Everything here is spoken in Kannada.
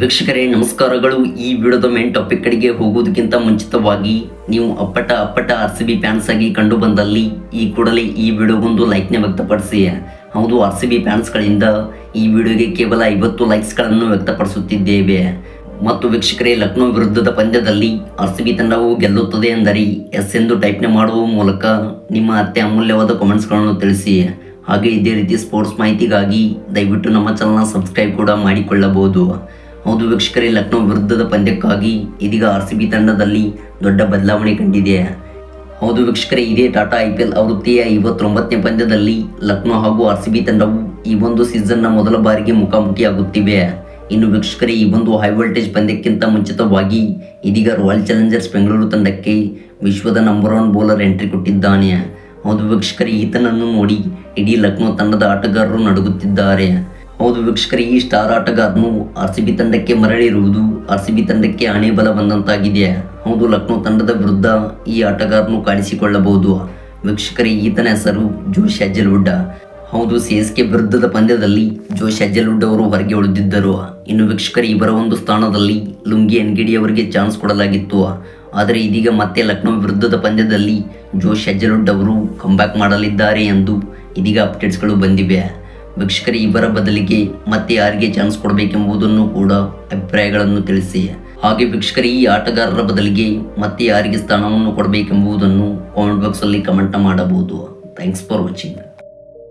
ವೀಕ್ಷಕರೇ, ನಮಸ್ಕಾರಗಳು. ಈ ವಿಡಿಯೋದ ಮೇನ್ ಟಾಪಿಕ್ ಕಡೆಗೆ ಹೋಗೋದಕ್ಕಿಂತ ಮುಂಚಿತವಾಗಿ ನೀವು ಅಪ್ಪಟ ಅಪ್ಪಟ ಆರ್ ಸಿ ಬಿ ಫ್ಯಾನ್ಸ್ ಆಗಿ ಕಂಡು ಬಂದಲ್ಲಿ ಈ ಕೂಡಲೇ ಈ ವಿಡಿಯೋಗೊಂದು ಲೈಕ್ನ ವ್ಯಕ್ತಪಡಿಸಿ. ಹೌದು ಆರ್ ಸಿ ಬಿ ಫ್ಯಾನ್ಸ್ಗಳಿಂದ ಈ ವಿಡಿಯೋಗೆ ಕೇವಲ ಐವತ್ತು ಲೈಕ್ಸ್ಗಳನ್ನು ವ್ಯಕ್ತಪಡಿಸುತ್ತಿದ್ದೇವೆ. ಮತ್ತು ವೀಕ್ಷಕರೇ, ಲಕ್ನೋ ವಿರುದ್ಧದ ಪಂದ್ಯದಲ್ಲಿ ಆರ್ ಸಿ ಬಿ ತಂಡವು ಗೆಲ್ಲುತ್ತದೆ ಎಂದರೆ ಎಸ್ ಎಂದು ಟೈಪ್ನೆ ಮಾಡುವ ಮೂಲಕ ನಿಮ್ಮ ಅತ್ಯ ಅಮೂಲ್ಯವಾದ ಕಾಮೆಂಟ್ಸ್ಗಳನ್ನು ತಿಳಿಸಿ. ಹಾಗೆ ಇದೇ ರೀತಿ ಸ್ಪೋರ್ಟ್ಸ್ ಮಾಹಿತಿಗಾಗಿ ದಯವಿಟ್ಟು ನಮ್ಮ ಚಾನಲ್ನ ಸಬ್ಸ್ಕ್ರೈಬ್ ಕೂಡ ಮಾಡಿಕೊಳ್ಳಬಹುದು. ಹೌದು ವೀಕ್ಷಕರೇ ಲಕ್ನೋ ವಿರುದ್ಧದ ಪಂದ್ಯಕ್ಕಾಗಿ ಇದೀಗ ಆರ್ ಸಿ ಬಿ ತಂಡದಲ್ಲಿ ದೊಡ್ಡ ಬದಲಾವಣೆ ಕಂಡಿದೆ. ಹೌದು ವೀಕ್ಷಕರೇ ಇದೇ ಟಾಟಾ ಐ ಪಿ ಎಲ್ ಆವೃತ್ತಿಯ ಐವತ್ತೊಂಬತ್ತನೇ ಪಂದ್ಯದಲ್ಲಿ ಲಕ್ನೋ ಹಾಗೂ ಆರ್ ಸಿ ಬಿ ತಂಡವು ಈ ಒಂದು ಸೀಸನ್ನ ಮೊದಲ ಬಾರಿಗೆ ಮುಖಾಮುಖಿಯಾಗುತ್ತಿವೆ. ಇನ್ನು ವೀಕ್ಷಕರೇ, ಈ ಒಂದು ಹೈ ವೋಲ್ಟೇಜ್ ಪಂದ್ಯಕ್ಕಿಂತ ಮುಂಚಿತವಾಗಿ ಇದೀಗ ರಾಯಲ್ ಚಾಲೆಂಜರ್ಸ್ ಬೆಂಗಳೂರು ತಂಡಕ್ಕೆ ವಿಶ್ವದ ನಂಬರ್ ಒನ್ ಬೌಲರ್ ಎಂಟ್ರಿ ಕೊಟ್ಟಿದ್ದಾನೆ. ಹೌದು ವೀಕ್ಷಕರೇ ಈತನನ್ನು ನೋಡಿ ಇಡೀ ಲಕ್ನೋ ತಂಡದ ಆಟಗಾರರು ನಡುಗುತ್ತಿದ್ದಾರೆ. ಹೌದು ವೀಕ್ಷಕರೇ, ಈ ಸ್ಟಾರ್ ಆಟಗಾರನು ಆರ್ ಸಿ ಬಿ ತಂಡಕ್ಕೆ ಮರಳಿರುವುದು ಆರ್ ಸಿ ಬಿ ತಂಡಕ್ಕೆ ಹಣೆ ಬಲ ಬಂದಂತಾಗಿದೆ ಹೌದು, ಲಕ್ನೋ ತಂಡದ ವಿರುದ್ಧ ಈ ಆಟಗಾರನು ಕಾಣಿಸಿಕೊಳ್ಳಬಹುದು. ವೀಕ್ಷಕರೇ, ಈತನ ಹೆಸರು ಜೋಶ್ ಅಜ್ಜಲ್ವುಡ್ ಹೌದು, ಸಿ ಎಸ್ ಕೆ ವಿರುದ್ಧದ ಪಂದ್ಯದಲ್ಲಿ ಜೋಶ್ ಅಜ್ಜಲ್ವುಡ್ ಅವರು ಹೊರಗೆ ಉಳಿದಿದ್ದರು. ಇನ್ನು ವೀಕ್ಷಕರು, ಇವರ ಒಂದು ಸ್ಥಾನದಲ್ಲಿ ಲುಂಗಿ ಎನ್ಗಿಡಿ ಅವರಿಗೆ ಚಾನ್ಸ್ ಕೊಡಲಾಗಿತ್ತು. ಆದರೆ ಇದೀಗ ಮತ್ತೆ ಲಕ್ನೋ ವಿರುದ್ಧದ ಪಂದ್ಯದಲ್ಲಿ ಜೋಶ್ ಅಜ್ಜಲ್ವುಡ್ ಅವರು ಕಂಬ್ಯಾಕ್ ಮಾಡಲಿದ್ದಾರೆ ಎಂದು ಇದೀಗ ಅಪ್ಡೇಟ್ಸ್ಗಳು ಬಂದಿವೆ. ವೀಕ್ಷಕರು ಇವರ ಬದಲಿಗೆ ಮತ್ತೆ ಯಾರಿಗೆ ಚಾನ್ಸ್ ಕೊಡಬೇಕೆಂಬುದನ್ನು ಕೂಡ ಅಭಿಪ್ರಾಯಗಳನ್ನು ತಿಳಿಸಿ. ಹಾಗೆ ಭಿಕ್ಷಕರಿ ಈ ಆಟಗಾರರ ಬದಲಿಗೆ ಮತ್ತೆ ಯಾರಿಗೆ ಸ್ಥಾನವನ್ನು ಕೊಡಬೇಕೆಂಬುದನ್ನು ಕಾಮೆಂಟ್ ಬಾಕ್ಸಲ್ಲಿ ಕಮೆಂಟ್ ಮಾಡಬಹುದು. Thanks for watching